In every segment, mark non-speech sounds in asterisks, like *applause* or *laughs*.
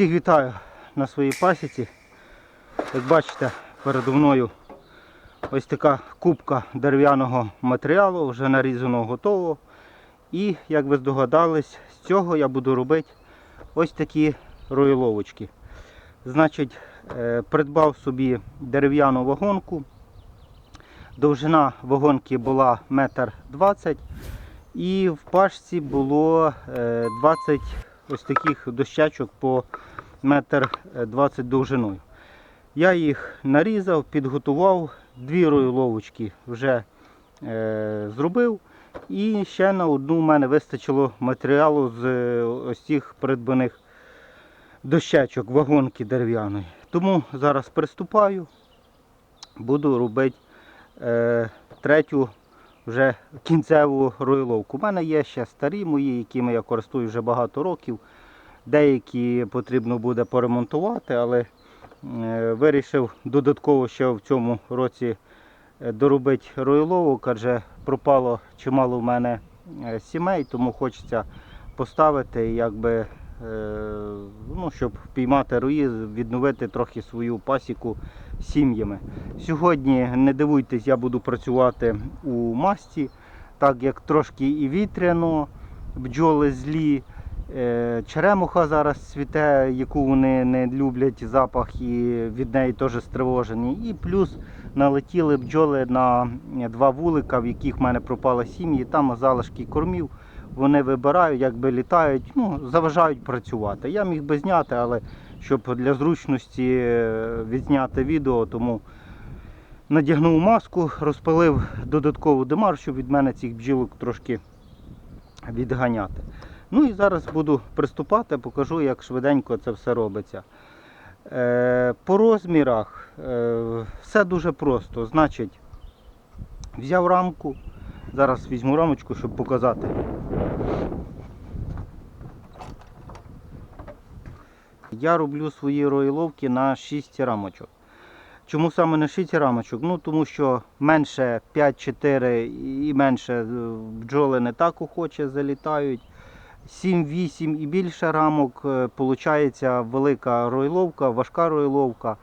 Всіх вітаю на своїй пасіці. Як бачите, передо мною ось така кубка дерев'яного матеріалу, вже нарізаного готового. І, як ви здогадались, з цього я буду робити ось такі роїловочки. Значить, е, придбав собі дерев'яну вагонку. Довжина вагонки була 1,20 м. І в пашці було е, 20 ось таких дощечок по 1,20 м довжиною. Я їх нарізав, підготував, дві ройловочки вже е, зробив. І ще на одну в мене вистачило матеріалу з е, ось цих придбаних дощечок, вагонки дерев'яної. Тому зараз приступаю, буду робити е, третю вже кінцеву ройловку. У мене є ще старі мої, якими я користую вже багато років. Деякі потрібно буде поремонтувати, але е, вирішив додатково ще в цьому році е, доробити ройловок, адже пропало чимало в мене е, сімей, тому хочеться поставити, якби, ну, щоб впіймати рої, відновити трохи свою пасіку сім'ями. Сьогодні, не дивуйтесь, я буду працювати у масті, так як трошки і вітряно, бджоли злі. Е, Черемуха зараз цвіте, яку вони не люблять запах і від неї теж стривожені. І плюс налетіли бджоли на два вулика, в яких в мене пропали сім'ї. Там залишки кормів. Вони вибирають, якби літають, ну, заважають працювати. Я міг би зняти, але щоб для зручності е, відзняти відео, тому надягнув маску, розпалив додаткову димар, щоб від мене цих бджілок трошки відганяти. Ну і зараз буду приступати, покажу, як швиденько це все робиться. Е, по розмірах е, все дуже просто. Значить, взяв рамку. Зараз візьму рамочку, щоб показати. Я роблю свої роїловки на 6 рамочок. Чому саме на 6 рамочок? Ну тому що менше 5-4 і менше е, бджоли не так охоче залітають. 7-8 і більше рамок, виходить велика ройловка, важка ройловка.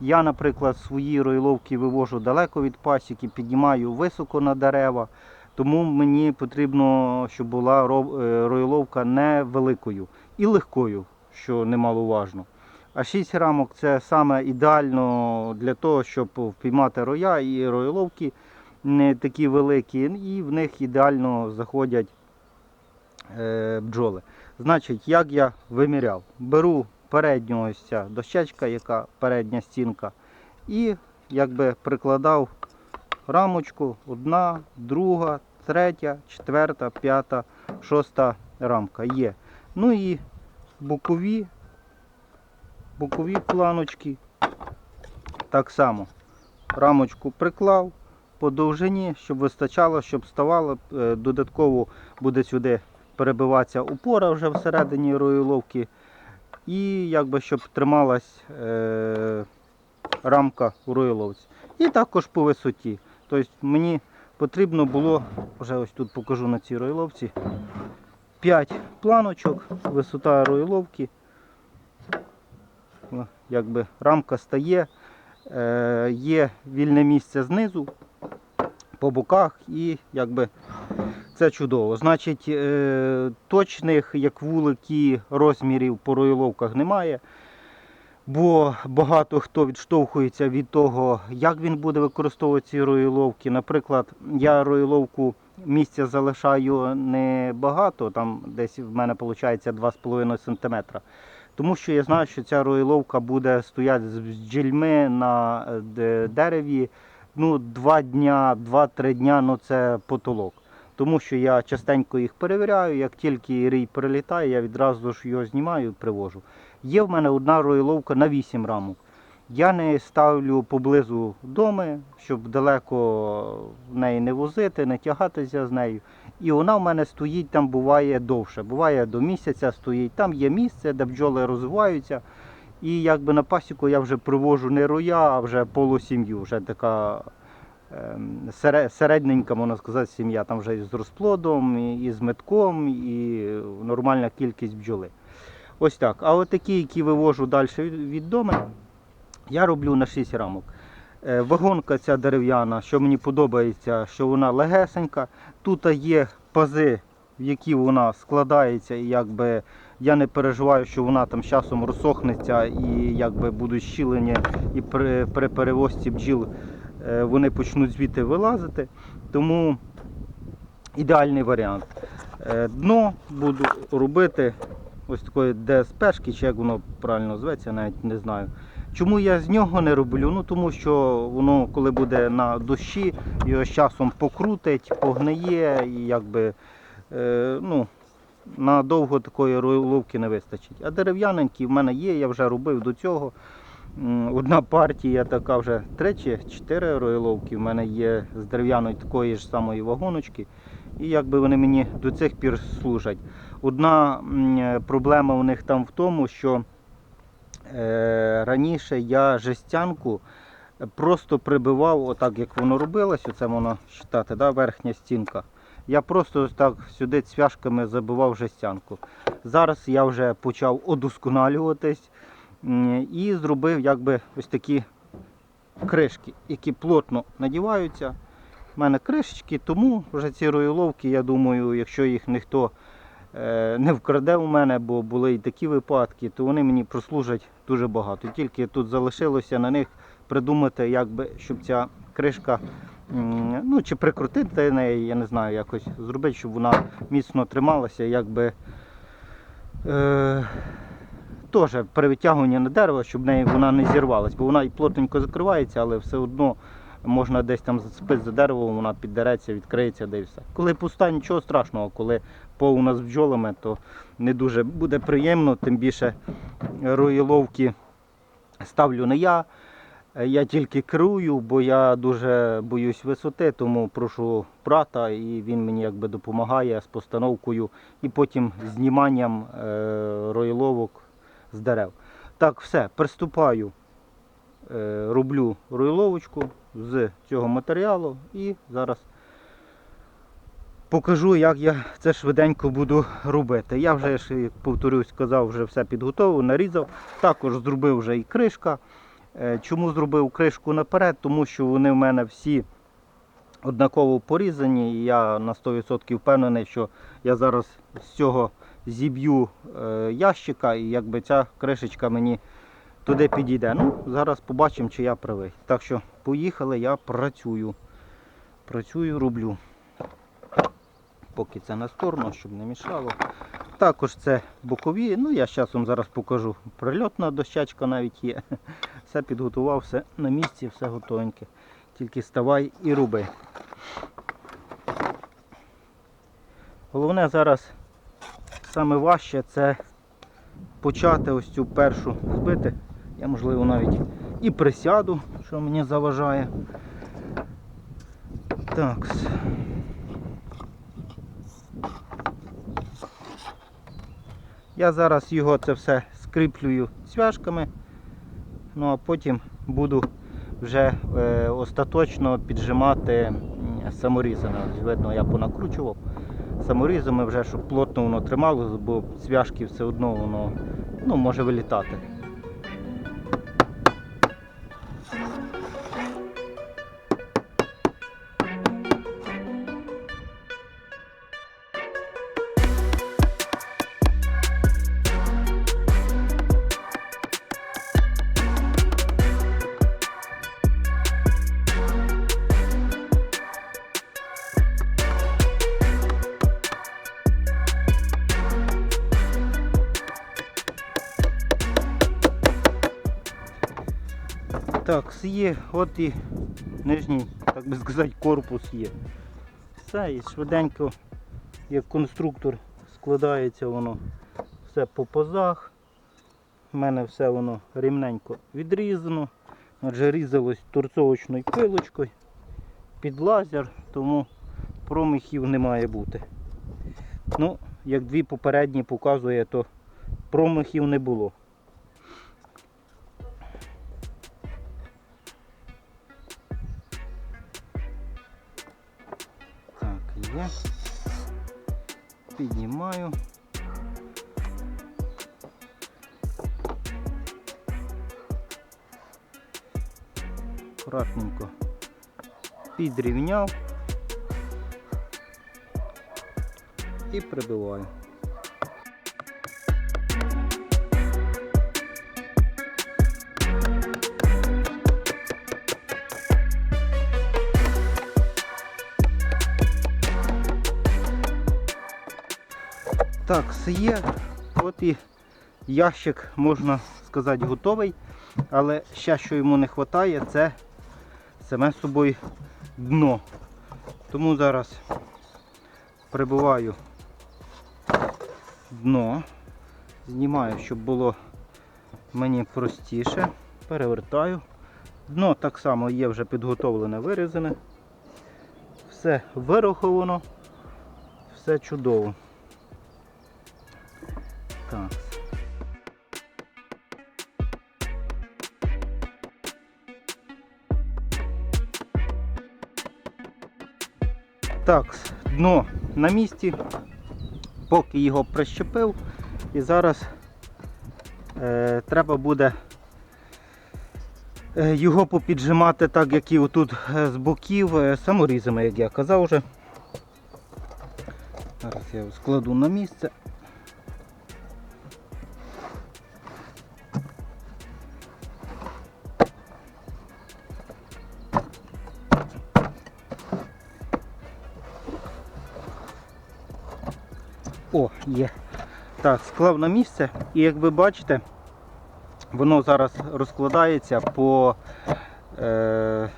Я, наприклад, свої ройловки вивожу далеко від пасіки, піднімаю високо на дерева, тому мені потрібно, щоб була е, ройловка невеликою і легкою, що немаловажно. А 6 рамок це саме ідеально для того, щоб впіймати роя і ройловки не такі великі, і в них ідеально заходять е, бджоли. Значить, як я виміряв? Беру передню ось ця дощечка, яка передня стінка, і якби прикладав рамочку, одна, друга, третя, четверта, п'ята, шоста рамка є. Ну і бокові, бокові планочки. Так само рамочку приклав по довжині, щоб вистачало, щоб ставало. Е, Додатково буде сюди перебиватися опора вже всередині роїловки. І якби щоб трималась е, рамка у роїловці. І також по висоті. Тобто мені потрібно було, вже ось тут покажу на цій роїловці, 5 планочок, висота роїловки. Якби рамка стає, е, є вільне місце знизу, по боках і якби це чудово. Значить, е, точних, як вулики, розмірів по роїловках немає. Бо багато хто відштовхується від того, як він буде використовувати ці роїловки. Наприклад, я роїловку місця залишаю не багато, там десь в мене виходить 2,5 см. Тому що я знаю, що ця роїловка буде стояти з бджільми на е, дереві ну, 2 дня, 2-3 дня ну це потолок. Тому що я частенько їх перевіряю, як тільки рій прилітає, я відразу ж його знімаю і привожу. Є в мене одна роїловка на 8 рамок. Я не ставлю поблизу доми, щоб далеко в неї не возити, не тягатися з нею. І вона в мене стоїть там буває довше. Буває до місяця стоїть. Там є місце, де бджоли розвиваються. І якби на пасіку я вже привожу не роя, а вже полусім'ю, вже така середненька, можна сказати, сім'я. Там вже з розплодом, і, з метком, і нормальна кількість бджоли. Ось так. А от такі, які вивожу далі від, дому, я роблю на 6 рамок. Е, Вагонка ця дерев'яна, що мені подобається, що вона легесенька. Тут є пази, в які вона складається, і якби я не переживаю, що вона там з часом розсохнеться і якби будуть щілення, і при, при перевозці бджіл вони почнуть звідти вилазити. Тому ідеальний варіант. Е, Дно буду робити ось такої ДСПшки, чи як воно правильно зветься, навіть не знаю. Чому я з нього не роблю? Ну тому що воно, коли буде на дощі, його з часом покрутить, погниє і якби е, ну, надовго такої руловки не вистачить. А дерев'яненькі в мене є, я вже робив до цього. Одна партія така вже три чи чотири роїловки в мене є з дерев'яної такої ж самої вагоночки. І якби вони мені до цих пір служать. Одна е, проблема у них там в тому, що е, раніше я жестянку просто прибивав, отак як воно робилось, оце воно читати, да, верхня стінка. Я просто так сюди цвяшками забивав жестянку. Зараз я вже почав удосконалюватись м, і зробив якби ось такі кришки, які плотно надіваються. У мене кришечки, тому вже ці роїловки, я думаю, якщо їх ніхто е, не вкраде у мене, бо були і такі випадки, то вони мені прослужать дуже багато. Тільки тут залишилося на них придумати, як щоб ця кришка, ну чи прикрутити неї, я не знаю, якось зробити, щоб вона міцно трималася, якби. Е, Теж при витягуванні на дерево, щоб неї вона не зірвалась, бо вона і плотненько закривається, але все одно можна десь там зацепити за дерево, вона піддереться, відкриється, де і все. Коли пуста, нічого страшного, коли повна з бджолами, то не дуже буде приємно, тим більше роїловки ставлю не я. Я тільки керую, бо я дуже боюсь висоти, тому прошу брата, і він мені якби допомагає з постановкою і потім зніманням е, роїловок з дерев. Так, все, приступаю, е, роблю роїловочку з цього матеріалу і зараз покажу, як я це швиденько буду робити. Я вже, як повторюсь, сказав, вже все підготовив, нарізав. Також зробив вже і кришка. Е, Чому зробив кришку наперед? Тому що вони в мене всі однаково порізані. І я на 100% впевнений, що я зараз з цього зіб'ю е, ящика і якби ця кришечка мені туди підійде. Ну, зараз побачимо, чи я правий. Так що поїхали, я працюю. Працюю, роблю. Поки це на сторону, щоб не мішало. Також це бокові. Ну, я зараз вам зараз покажу. Прильотна дощечка навіть є. *laughs* Все підготував, все на місці, все готовеньке. Тільки ставай і роби. Головне зараз саме важче це почати ось цю першу збити. Я можливо навіть і присяду, що мені заважає. Так. Я зараз його це все скріплюю цвяшками, ну а потім буду вже е, остаточно піджимати саморізами. Видно, я понакручував саморізами вже, щоб плотно воно трималося, бо цвяшки все одно воно ну, може вилітати. Є, от і нижній, так би сказати, корпус є. Все, і швиденько, як конструктор, складається воно все по позах. У мене все воно рівненько відрізано. Адже різалось торцовочною пилочкою під лазер, тому промахів не має бути. Ну, як дві попередні показує, то промахів не було. Підрівняв і прибиваю. Так, все є. От і ящик, можна сказати, готовий. Але ще що йому не вистачає, це саме з собою дно. Тому зараз прибиваю дно, знімаю, щоб було мені простіше. Перевертаю. Дно так само є вже підготовлене, вирізане. Все вираховано, все чудово. Так. Так, дно на місці, поки його прищепив, і зараз е, треба буде е, його попіджимати так, як і отут е, з боків, е, саморізами, як я казав вже. Зараз я його складу на місце. Склав на місце і як ви бачите, воно зараз розкладається по е,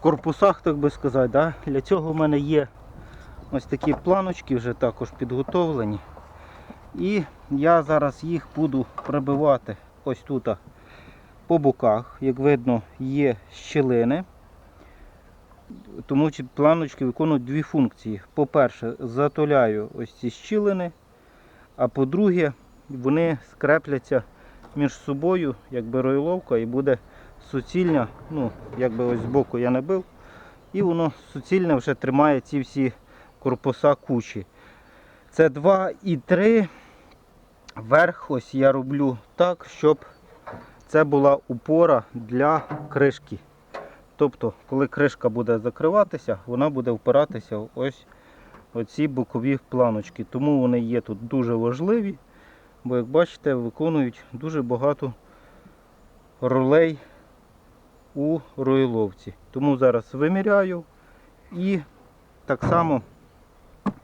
корпусах, так би сказати. Да? Для цього в мене є ось такі планочки вже також підготовлені. І я зараз їх буду прибивати ось тут по боках. Як видно, є щілини. Тому планочки виконують дві функції. По-перше, затуляю ось ці щілини, а по-друге, вони скрепляться між собою, якби ройловка, і буде суцільня, ну, якби ось збоку я не бив, і воно суцільне вже тримає ці всі корпуса кучі. Це 2 і 3. Верх ось я роблю так, щоб це була упора для кришки. Тобто, коли кришка буде закриватися, вона буде впиратися ось оці бокові планочки. Тому вони є тут дуже важливі, бо, як бачите, виконують дуже багато ролей у роїловці. Тому зараз виміряю і так само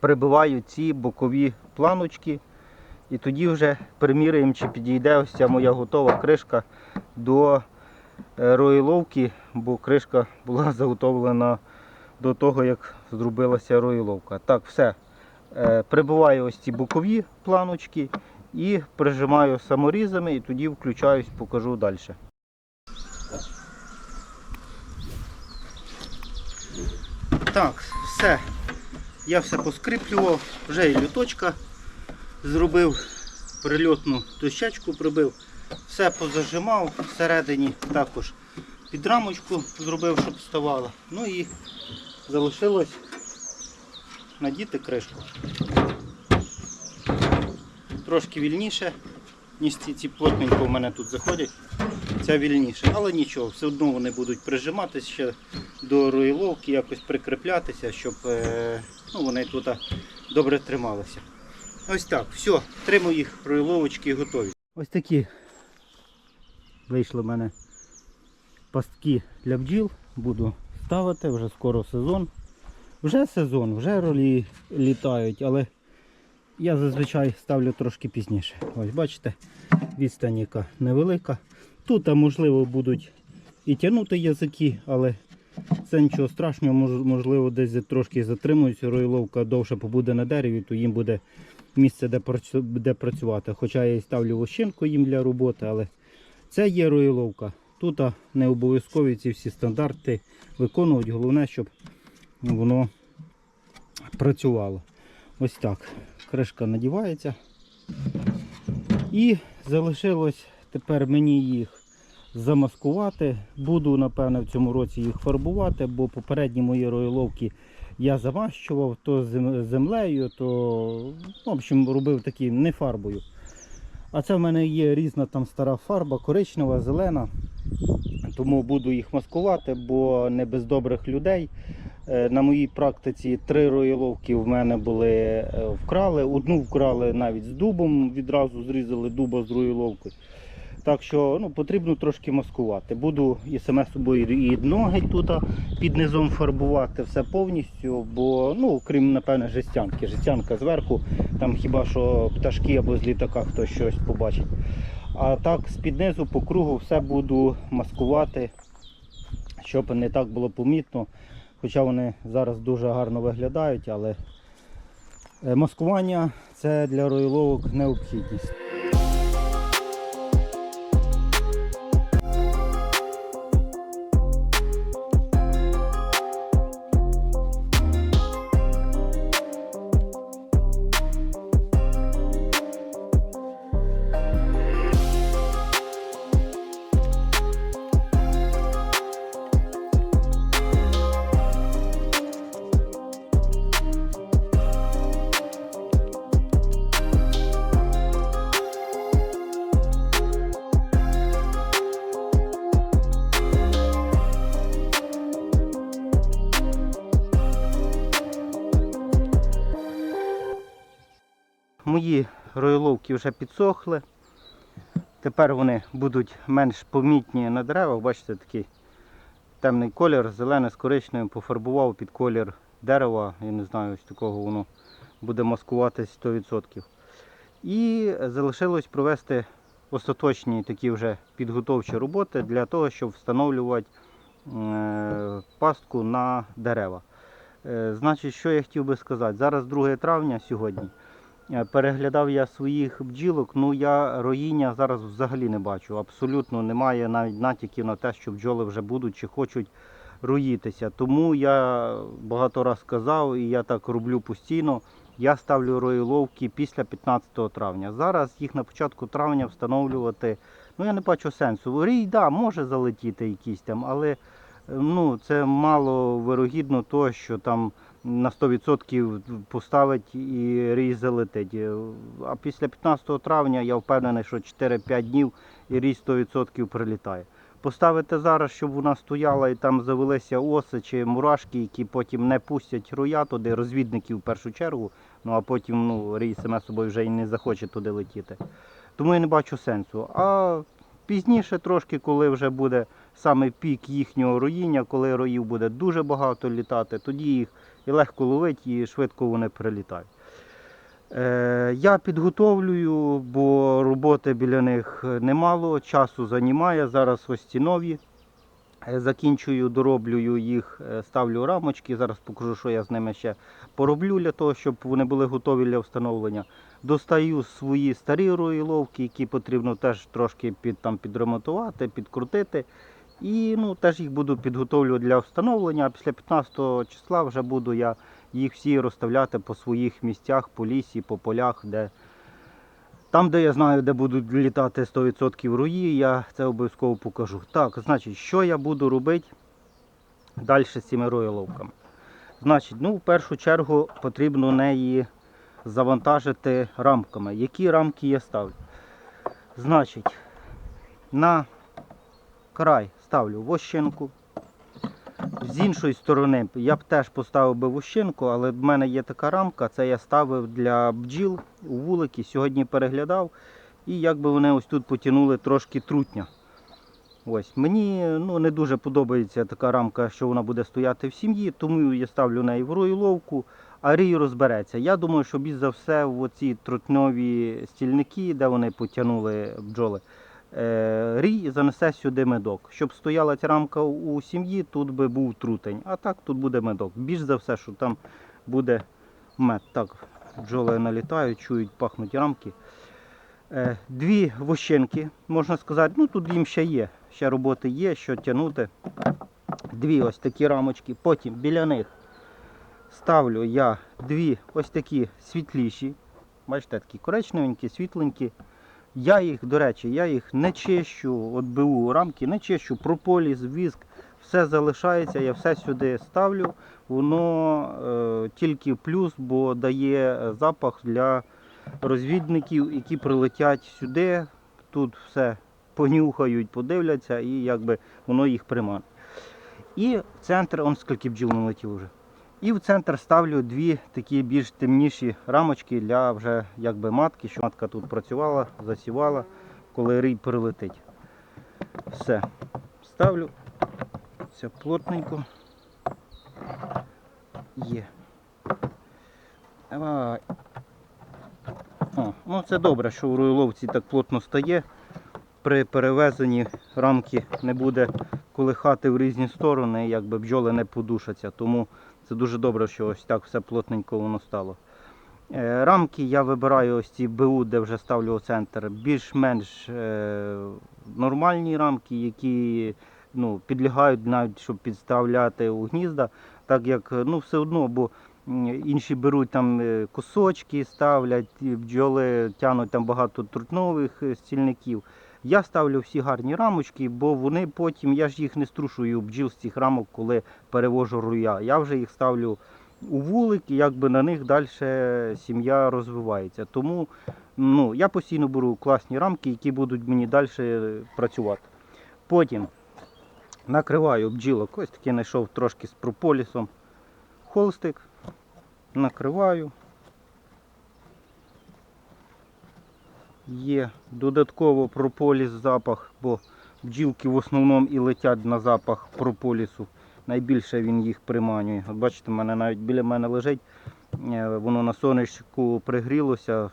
прибиваю ці бокові планочки. І тоді вже приміряємо, чи підійде ось ця моя готова кришка до е, роїловки, бо кришка була *laughs* заготовлена до того, як зробилася роїловка. Так, все. Е, Прибиваю ось ці бокові планочки і прижимаю саморізами і тоді включаюсь, покажу далі. Так, все. Я все поскріплював, вже і люточка зробив, прильотну дощечку прибив, все позажимав, всередині також під рамочку зробив, щоб вставала. Ну і залишилось надіти кришку. Трошки вільніше, ніж ці, ці плотненько в мене тут заходять. Ця вільніше, але нічого, все одно вони будуть прижиматися ще до роїловки, якось прикріплятися, щоб е, ну, вони тут добре трималися. Ось так, все, три моїх роїловочки готові. Ось такі вийшли в мене пастки для бджіл. Буду ставити, вже скоро сезон. Вже сезон, вже ролі літають, але я зазвичай ставлю трошки пізніше. Ось бачите, відстань яка невелика. Тут можливо будуть і тягнути язики, але це нічого страшного, можливо, десь трошки затримуються, роїловка довше побуде на дереві, то їм буде місце, де, працю- працювати. Хоча я і ставлю вощинку їм для роботи, але це є роїловка. Тут не обов'язкові ці всі стандарти виконувати. Головне, щоб воно працювало. Ось так. Кришка надівається. І залишилось тепер мені їх замаскувати. Буду, напевне, в цьому році їх фарбувати, бо попередні мої роїловки я замащував то зем- землею, то в общем, робив такі не фарбою. А це в мене є різна там стара фарба, коричнева, зелена. Тому буду їх маскувати, бо не без добрих людей. Е, На моїй практиці три роїловки в мене були е, вкрали. Одну вкрали навіть з дубом, відразу зрізали дуба з роїловкою. Так що ну, потрібно трошки маскувати. Буду і саме собою і ноги тут під низом фарбувати, все повністю, бо ну, крім, напевне, жестянки. Жестянка зверху, там хіба що пташки або з літака хтось щось побачить. А так з-під низу по кругу все буду маскувати, щоб не так було помітно. Хоча вони зараз дуже гарно виглядають, але е, маскування це для роїловок необхідність. Мої роїловки вже підсохли. Тепер вони будуть менш помітні на деревах. Бачите, такий темний колір, зелений з коричневим, пофарбував під колір дерева. Я не знаю, ось такого воно буде маскуватись 100%. І залишилось провести остаточні такі вже підготовчі роботи для того, щоб встановлювати е, пастку на дерева. Е, Значить, що я хотів би сказати? Зараз 2 травня сьогодні. Е, Переглядав я своїх бджілок, ну я роїння зараз взагалі не бачу. Абсолютно немає навіть натяків на те, що бджоли вже будуть чи хочуть роїтися. Тому я багато раз казав, і я так роблю постійно. Я ставлю роїловки після 15 травня. Зараз їх на початку травня встановлювати. Ну я не бачу сенсу. Рій, да, може залетіти якийсь там, але ну, це мало вирогідно того, що там на 100% поставить і рій залетить. Е, А після 15 травня я впевнений, що 4-5 днів і рій 100% прилітає. Поставити зараз, щоб вона стояла і там завелися оси чи мурашки, які потім не пустять роя туди, розвідників в першу чергу, ну а потім ну, рій саме собою вже і не захоче туди летіти. Тому я не бачу сенсу. А пізніше трошки, коли вже буде саме пік їхнього роїння, коли роїв буде дуже багато літати, тоді їх і легко ловить, і швидко вони прилітають. Е, я підготовлюю, бо роботи біля них немало, часу займає. Зараз ось ці нові. Е, Закінчую, дороблюю їх, е, ставлю рамочки. Зараз покажу, що я з ними ще пороблю для того, щоб вони були готові для встановлення. Достаю свої старі роїловки, які потрібно теж трошки під, там, підремонтувати, підкрутити. І ну, теж їх буду підготовлювати для встановлення. Після 15 числа вже буду я їх всі розставляти по своїх місцях, по лісі, по полях, де там, де я знаю, де будуть літати 100% руї, я це обов'язково покажу. Так, значить, що я буду робити далі з цими роїловками? Значить, ну, в першу чергу потрібно неї завантажити рамками. Які рамки я ставлю? Значить, на край ставлю вощинку. З іншої сторони я б теж поставив би вощинку, але в мене є така рамка, це я ставив для бджіл у вулики. Сьогодні переглядав і якби вони ось тут потягнули трошки трутня. Ось, Мені ну, не дуже подобається така рамка, що вона буде стояти в сім'ї, тому я ставлю неї в роїловку, а рій розбереться. Я думаю, що більш за все в оці трутньові стільники, де вони потягнули бджоли, рій занесе сюди медок. Щоб стояла ця рамка у сім'ї, тут би був трутень, а так тут буде медок. Більш за все, що там буде мед. Так, бджоли налітають, чують, пахнуть рамки. Е, Дві вощинки, можна сказати, ну тут їм ще є, ще роботи є, що тягнути. Дві ось такі рамочки. Потім біля них ставлю я дві ось такі світліші. Бачите, такі коричневенькі, світленькі. Я їх, до речі, я їх не чищу, от БУ рамки, не чищу, прополіс, віск, все залишається, я все сюди ставлю. Воно е, тільки плюс, бо дає запах для розвідників, які прилетять сюди. Тут все понюхають, подивляться і якби воно їх приманить. І в центр, он скільки бджіл налетів вже. І в центр ставлю дві такі більш темніші рамочки для вже якби матки, щоб матка тут працювала, засівала, коли рій прилетить. Все. Ставлю. Це плотненько. Є. О, ну це добре, що в руйловці так плотно стає. При перевезенні рамки не буде колихати в різні сторони, якби бджоли не подушаться. Тому це дуже добре, що ось так все плотненько воно стало. Е, Рамки я вибираю ось ці БУ, де вже ставлю центр, більш-менш е, нормальні рамки, які ну, підлягають навіть, щоб підставляти у гнізда, так як ну, все одно, бо інші беруть там е, кусочки, ставлять, бджоли тягнуть там багато трутнових стільників. Я ставлю всі гарні рамочки, бо вони потім, я ж їх не струшую бджіл з цих рамок, коли перевожу руя. Я вже їх ставлю у вулик, і якби на них далі сім'я розвивається. Тому ну, я постійно беру класні рамки, які будуть мені далі працювати. Потім накриваю бджілок, ось таки знайшов трошки з прополісом. Холстик, накриваю. Є додатково прополіс запах, бо бджілки в основному і летять на запах прополісу. Найбільше він їх приманює. От бачите, мене навіть біля мене лежить, е, воно на сонечку пригрілося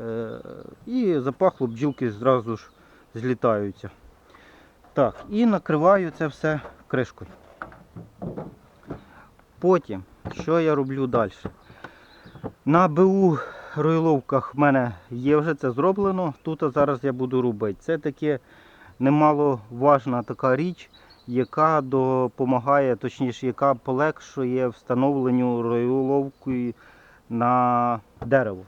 е, і запахло, бджілки зразу ж злітаються. Так, і накриваю це все кришкою. Потім, що я роблю далі? На БУ ройловках в мене є вже це зроблено. Тут зараз я буду робити. Це таке немаловажна така річ, яка допомагає, точніше, яка полегшує встановленню ройловки на дерево.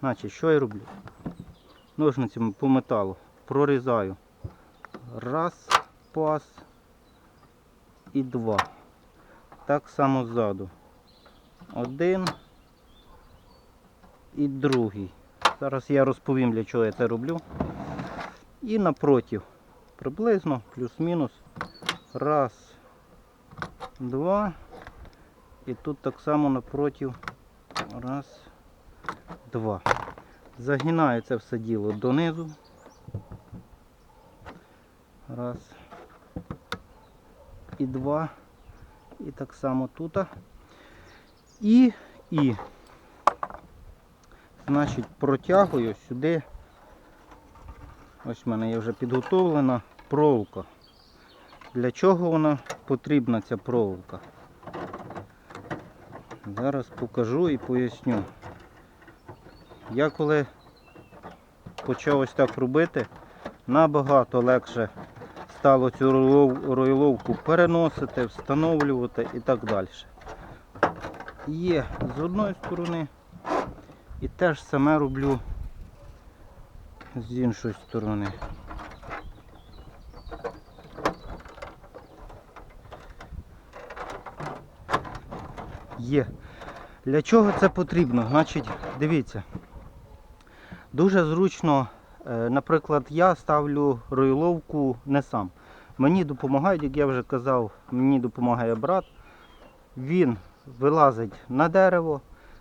Значить, що я роблю? Ножницями по металу прорізаю. Раз, пас і два. Так само ззаду. Один і другий. Зараз я розповім, для чого я це роблю. І напротив. Приблизно, плюс-мінус. Раз, два. І тут так само напротив. Раз, два. Загинаю це все діло донизу. Раз. І два. І так само тут. І, і значить, протягую сюди. Ось в мене є вже підготовлена проволока. Для чого вона потрібна ця проволока? Зараз покажу і поясню. Я коли почав ось так робити, набагато легше стало цю ройловку переносити, встановлювати і так далі. Є з одної сторони. І те ж саме роблю з іншої сторони. Є. Для чого це потрібно? Значить, дивіться. Дуже зручно, е, наприклад, я ставлю ройловку не сам. Мені допомагають, як я вже казав, мені допомагає брат. Він вилазить на дерево,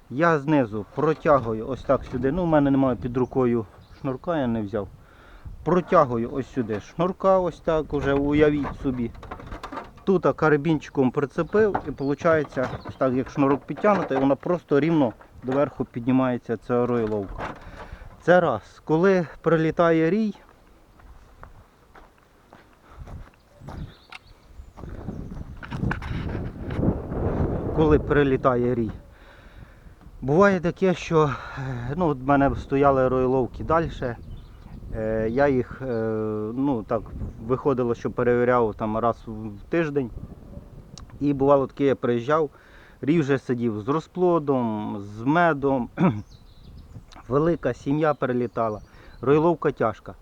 я знизу протягую ось так сюди. Ну, у мене немає під рукою шнурка, я не взяв. Протягую ось сюди шнурка, ось так уже уявіть собі. Тут карабінчиком прицепив і виходить, ось так як шнурок підтягнутий, вона просто рівно доверху піднімається ця ройловка. Це раз. Коли прилітає рій, коли прилітає рій, Буває таке, що е, ну, в мене стояли ройловки далі. Е, я їх е, ну, так, виходило, що перевіряв там раз в тиждень. І бувало таке, я приїжджав, рій вже сидів з розплодом, з медом. *clears throat* Велика сім'я перелітала, ройловка тяжка.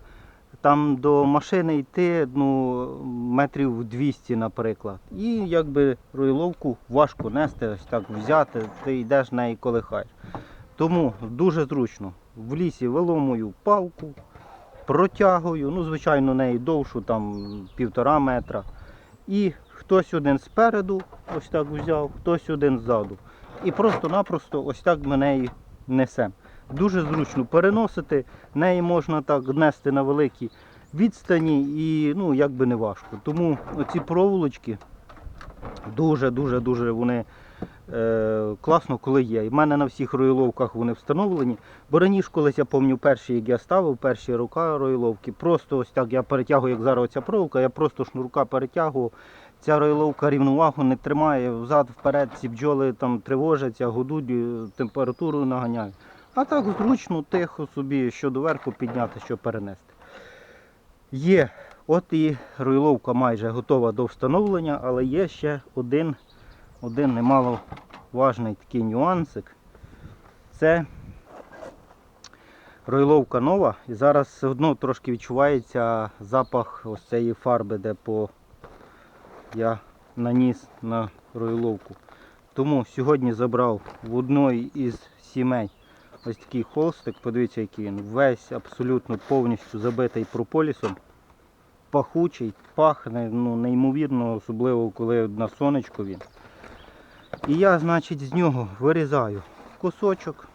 Там до машини йти ну, метрів 200, наприклад. І якби ройловку важко нести, ось так взяти, ти йдеш неї колихаєш. Тому дуже зручно. В лісі виломую палку, протягую, ну, звичайно, неї довшу, там півтора метра. І хтось один спереду, ось так взяв, хтось один ззаду. І просто-напросто ось так ми неї несемо. Дуже зручно переносити, неї можна так нести на великій відстані і ну, як би не важко. Тому оці проволочки дуже-дуже дуже вони е, класно, коли є. В мене на всіх роїловках вони встановлені. Бо раніше колись я пам'ятаю перші, як я ставив, перші рука роїловки, просто ось так я перетягую, як зараз оця проволока, я просто шнурка перетягував. Ця роїловка рівновагу не тримає, взад, вперед, ці бджоли там тривожаться, гудуть, е, температуру наганяють. А так зручно, тихо собі, що доверху підняти, що перенести. Є, от і роїловка майже готова до встановлення, але є ще один, один немало важний такий нюансик. Це роїловка нова і зараз все одно трошки відчувається запах ось цієї фарби, де по я наніс на роїловку. Тому сьогодні забрав в одної із сімей ось такий холстик. Подивіться, який він. Весь абсолютно повністю забитий прополісом. Пахучий, пахне ну, неймовірно, особливо коли на сонечку він. І я, значить, з нього вирізаю кусочок.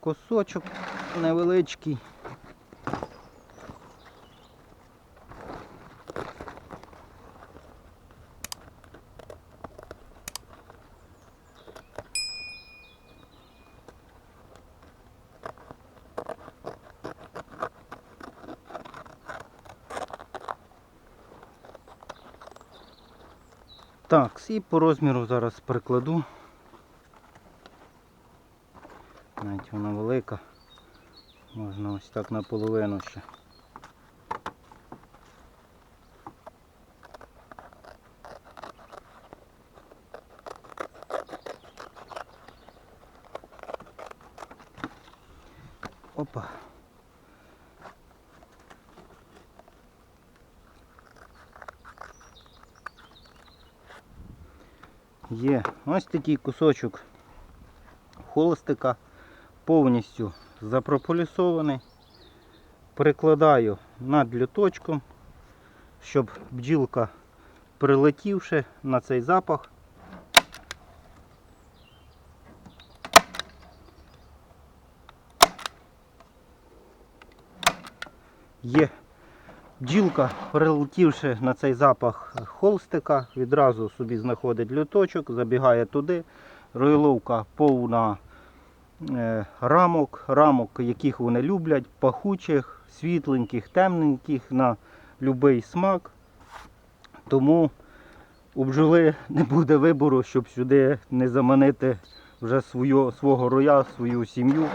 Кусочок невеличкий. І по розміру зараз прикладу. Навіть вона велика. Можна ось так наполовину ще. Опа. Є. Ось такий кусочок холостика, повністю запрополісований. Прикладаю над люточком, щоб бджілка, прилетівши на цей запах, є Бджілка, прилетівши на цей запах холстика, відразу собі знаходить люточок, забігає туди. Ройловка повна е, рамок, рамок, яких вони люблять, пахучих, світленьких, темненьких на будь-який смак. Тому у бджоли *laughs* не буде вибору, щоб сюди не заманити вже свою, свого роя, свою сім'ю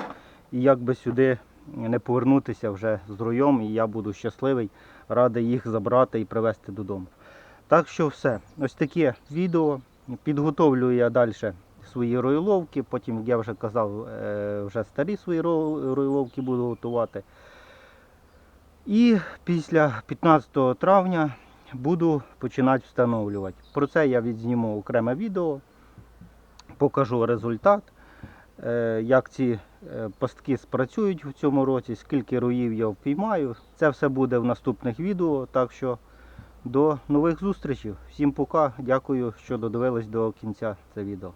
і як би сюди не повернутися вже з роєм, і я буду щасливий, радий їх забрати і привезти додому. Так що все. Ось таке відео. Підготовлюю я далі свої ройловки, потім, я вже казав, е, вже старі свої ро- ройловки буду готувати. І після 15 травня буду починати встановлювати. Про це я відзніму окреме відео, покажу результат, е, як ці пастки спрацюють в цьому році, скільки роїв я впіймаю. Це все буде в наступних відео. Так що до нових зустрічей. Всім пока. Дякую, що додивились до кінця це відео.